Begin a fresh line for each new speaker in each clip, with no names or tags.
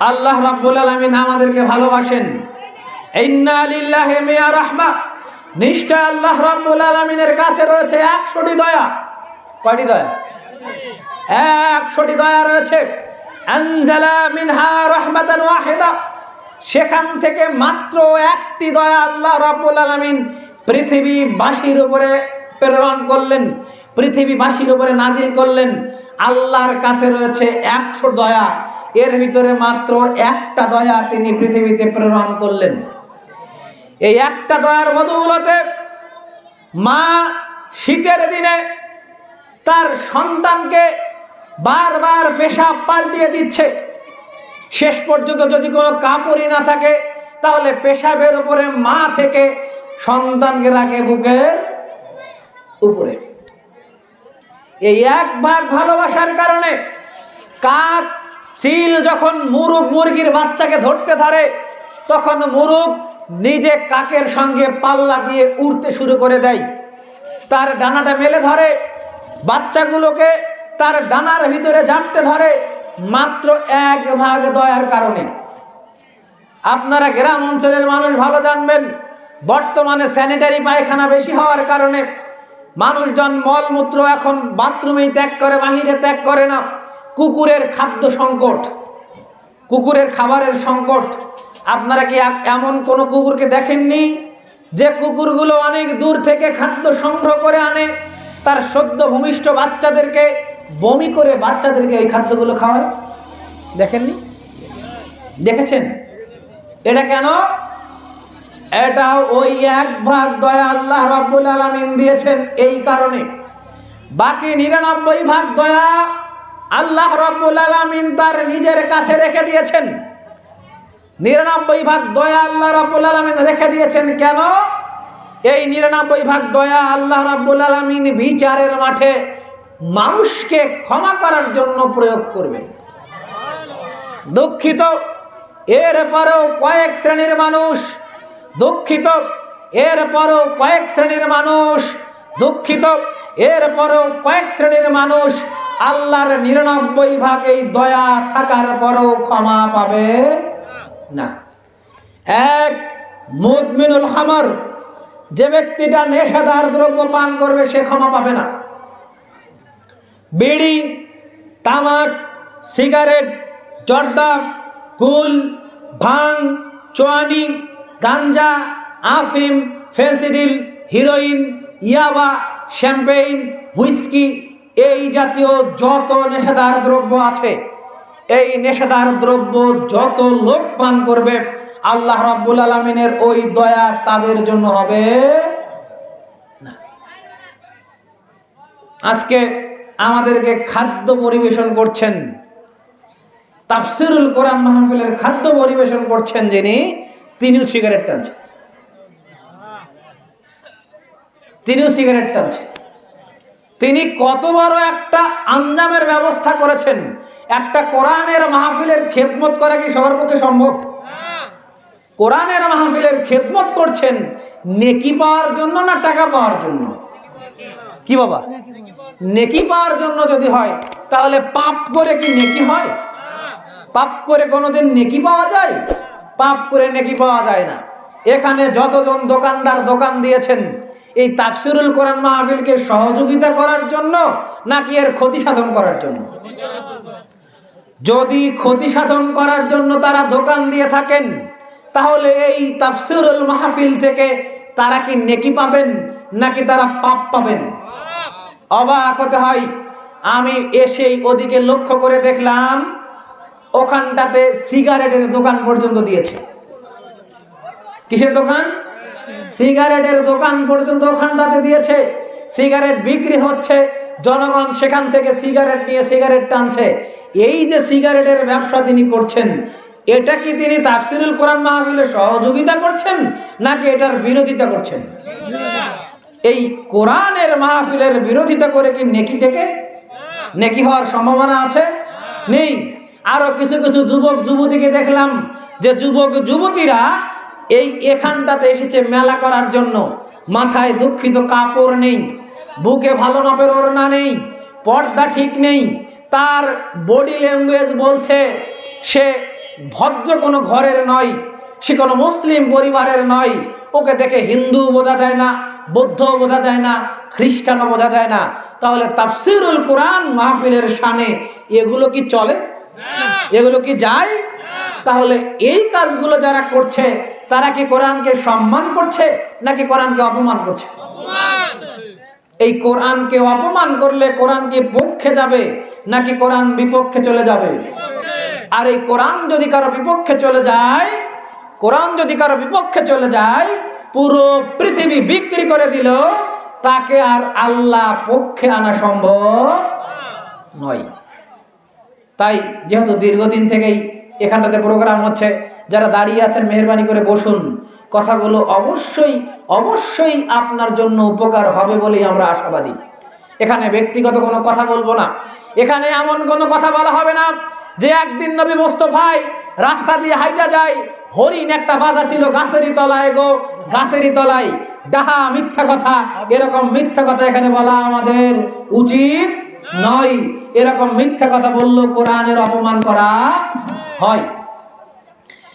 আল্লাহ রাব্বুল আলামিন আমাদেরকে ভালোবাসেন। রাহমা নিশ্চয় আল্লাহ রাব্বুল আলামিনের কাছে রয়েছে একশোটি দয়া। কয়টি দয়া? একশোটি দয়া রয়েছে। সেখান থেকে মাত্র একটি দয়া আল্লাহ রাব্বুল আলামিন পৃথিবীবাসীর উপরে প্রেরণ করলেন, পৃথিবীবাসীর উপরে নাজিল করলেন। আল্লাহর কাছে রয়েছে একশো দয়া। এর ভিতরে মাত্র একটা দয়া তিনি পৃথিবীতে প্রেরণ করলেন। এই একটা দয়ার বদৌলতে মা শীতের দিনে তার সন্তানকে বারবার পেশাব পাল্টিয়ে দিচ্ছে। শেষ পর্যন্ত যদি কোনো কাপড়ই না থাকে, তাহলে পেশাবের উপরে মা থেকে সন্তানকে রাখে বুকের উপরে। এই এক ভাগ ভালোবাসার কারণে কাক চিল যখন মুরুগ মুরগির বাচ্চাকে ধরতে ধরে, তখন মুরুগ নিজে কাকের সঙ্গে পাল্লা দিয়ে উড়তে শুরু করে দেয়। তার ডানাটা মেলে ধরে, বাচ্চাগুলোকে তার ডানার ভিতরে জানতে ধরে, মাত্র এক ভাগ দয়ার কারণে। আপনারা গ্রাম অঞ্চলের মানুষ ভালো জানবেন, বর্তমানে স্যানিটারি পায়খানা বেশি হওয়ার কারণে মানুষজন মলমূত্র এখন বাথরুমেই ত্যাগ করে, বাহিরে ত্যাগ করে না। কুকুরের খাদ্য সংকট, কুকুরের খাবারের সংকট। আপনারা কি এমন কোনো কুকুরকে দেখেননি যে কুকুরগুলো অনেক দূর থেকে খাদ্য সংগ্রহ করে আনে, তার সদ্য ভূমিষ্ঠ বাচ্চাদেরকে বমি করে বাচ্চাদেরকে এই খাদ্যগুলো খাওয়ায়? দেখেননি? দেখেছেন? এটা কেন? এটা ওই এক ভাগ দয়া আল্লাহ রাব্বুল আলামিন দিয়েছেন এই কারণে। বাকি নিরানব্বই ভাগ দয়া আল্লাহ রাব্বুল আলামিন তার নিজের কাছে রেখে দিয়েছেন। নিরানব্বই ভাগ দয়া আল্লাহ রাব্বুল আলামিন রেখে দিয়েছেন। কেন? এই নিরানব্বই ভাগ দয়া আল্লাহ রাব্বুল আলামিন বিচারের মাঠে মানুষকে ক্ষমা করার জন্য প্রয়োগ করবেন। দুঃখিত, এরপরেও কয়েক শ্রেণির মানুষ দুঃখিত, এরপরেও কয়েক শ্রেণির মানুষ দুঃখিত, এরপরেও কয়েক শ্রেণির মানুষ আল্লাহর নিরানব্বই ভাগ এই দয়া থাকার পরেও ক্ষমা পাবে না। এক মুদমিনুল হামর যে ব্যক্তিটা নেশাদার দ্রব্য পান করবে, সে ক্ষমা পাবে না। বিড়ি, তামাক, সিগারেট, জর্দা কুল ভাং, চোয়ানি, গাঞ্জা, আফিম, ফেন্সিডিল, হিরোইন, ইয়াবা, শ্যাম্পেইন, হুইস্কি এই জাতীয় যত নেশাদার দ্রব্য আছে, এই নেশাদার দ্রব্য যত লোক পান করবে, আল্লাহ রাব্বুল আলমিনের ওই দয়া তাদের জন্য হবে আজকে আমাদেরকে খাদ্য পরিবেশন করছেন, তাফসিরুল কোরআন মাহফিলের খাদ্য পরিবেশন করছেন যিনি, তিনিও সিগারেট টানছেন। তিনিও সিগারেট টানছেন। তিনি কত বড় একটা আঞ্জামের ব্যবস্থা করেছেন? একটা কোরআনের মাহফিলের খেদমত করা কি সবার পক্ষে সম্ভব? কোরআনের মাহফিলের খেদমত করছেন নেকি পাওয়ার জন্য না টাকা পাওয়ার জন্য? কি বাবা? নেকি পাওয়ার জন্য যদি হয়, তাহলে পাপ করে কি নেকি হয়? পাপ করে কোনোদিন নেকি পাওয়া যায়? পাপ করে নেকি পাওয়া যায় না। এখানে যতজন দোকানদার দোকান দিয়েছেন এই তাফসিরুল কোরআন মাহফিলকে সহযোগিতা করার জন্য নাকি এর ক্ষতি সাধন করার জন্য? যদি ক্ষতি সাধন করার জন্য তারা দোকান দিয়ে থাকেন, তাহলে এই তাফসিরুল মাহফিল থেকে তারা কি নেকি পাবেন নাকি তারা পাপ পাবেন? অবাক হতে হয়। আমি এসেই ওদিকে লক্ষ্য করে দেখলাম, ওখানটাতে সিগারেটের দোকান পর্যন্ত দিয়েছে। কিসের দোকান? সিগারেটের দোকান পর্যন্ত ওখানটাতে দিয়েছে। সিগারেট বিক্রি হচ্ছে। জনগণ সেখান থেকে সিগারেট নিয়ে সিগারেট টানছে। এই যে সিগারেটের ব্যবসা তিনি করছেন, এটা কি তিনি তাফসিরুল কোরআন মাহফিলে সহযোগিতা করছেন, নাকি এটার বিরোধিতা করছেন? এই কোরআনের মাহফিলের বিরোধিতা করে কি নেকি থেকে নেকি হওয়ার সম্ভাবনা আছে? নেই। আরও কিছু কিছু যুবক, যুবতীকে দেখলাম যে যুবক, যুবতীরা এই এখানটাতে এসেছে মেলা করার জন্য। মাথায় দুঃখিত কাপড় নেই বুকে ভালো মাপের ওড়না নেই পর্দা ঠিক নেই। তার বডি ল্যাঙ্গুয়েজ বলছে সে ভদ্র কোনো ঘরের নয় সে কোনো মুসলিম পরিবারের নয়। ওকে দেখে হিন্দু বোঝা যায় না বৌদ্ধ বোঝা যায় না খ্রিস্টানও বোঝা যায় না। তাহলে তাফসিরুল কোরআন মাহফিলের শানে এগুলো কি চলে? এগুলো কি যায়? তাহলে এই কাজগুলো যারা করছে তারা কি কোরআনকে সম্মান করছে নাকি কোরআনকে অপমান করছে? এই কোরআনকে অপমান করলে কোরআন কি পক্ষে যাবে নাকি কোরআন বিপক্ষে চলে যাবে? আর এই কোরআন যদি কারও বিপক্ষে চলে যায়, কোরআন যদি কারও বিপক্ষে চলে যায়, পুরো পৃথিবী বিক্রি করে দিল, তাকে আর আল্লাহ পক্ষে আনা সম্ভব নয়। তাই যেহেতু দীর্ঘদিন থেকেই এখানটাতে প্রোগ্রাম হচ্ছে, যারা দাঁড়িয়ে আছেন, মেহরবানি করে বসুন। কথাগুলো অবশ্যই অবশ্যই আপনার জন্য উপকার হবে বলেই আমরা আশাবাদী। এখানে ব্যক্তিগত কোনো কথা বলব না। এখানে এমন কোনো কথা বলা হবে না যে একদিন নবী মোস্তফাই রাস্তা দিয়ে হাইটা যায়, হরিণ একটা বাধা ছিল, গাছেরই তলায় গো, গাছেরই তলায়। ডাহা, মিথ্যা কথা, এরকম মিথ্যা কথা এখানে বলা আমাদের উচিত নয়। এরকম মিথ্যা কথা বলল কোরআনের অপমান করা হয়।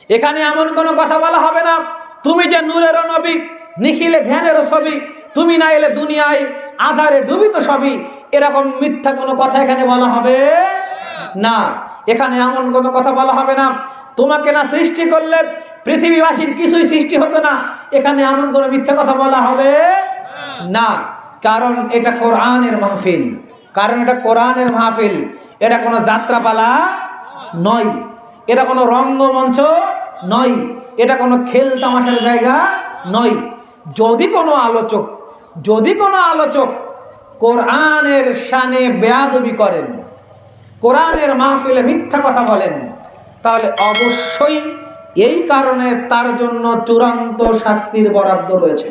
এখানে এমন কোনো কথা বলা হবে না। তুমি যে নূরের নবী, নিখিলে ধ্যানেরও ছবি, তুমি না এলে দুনিয়ায় আধারে ডুবিত সবই এরকম মিথ্যা কোনো কথা এখানে বলা হবে না। এখানে এমন কোনো কথা বলা হবে না। তোমাকে না সৃষ্টি করলে পৃথিবীবাসীর কিছুই সৃষ্টি হতো না। এখানে এমন কোনো মিথ্যা কথা বলা হবে না। কারণ এটা কোরআনের মাহফিল। কারণ এটা কোরআনের মাহফিল। এটা কোনো যাত্রাপালা নয়। এটা কোনো রঙ্গমঞ্চ নয়। এটা কোনো খেল তামাশার জায়গা নয়। যদি কোনো আলোচক, যদি কোনো আলোচক কোরআনের শানে বেয়াদবি করেন, কোরআনের মাহফিলে মিথ্যা কথা বলেন, তাহলে অবশ্যই এই কারণে তার জন্য চূড়ান্ত শাস্তির বরাদ্দ রয়েছে।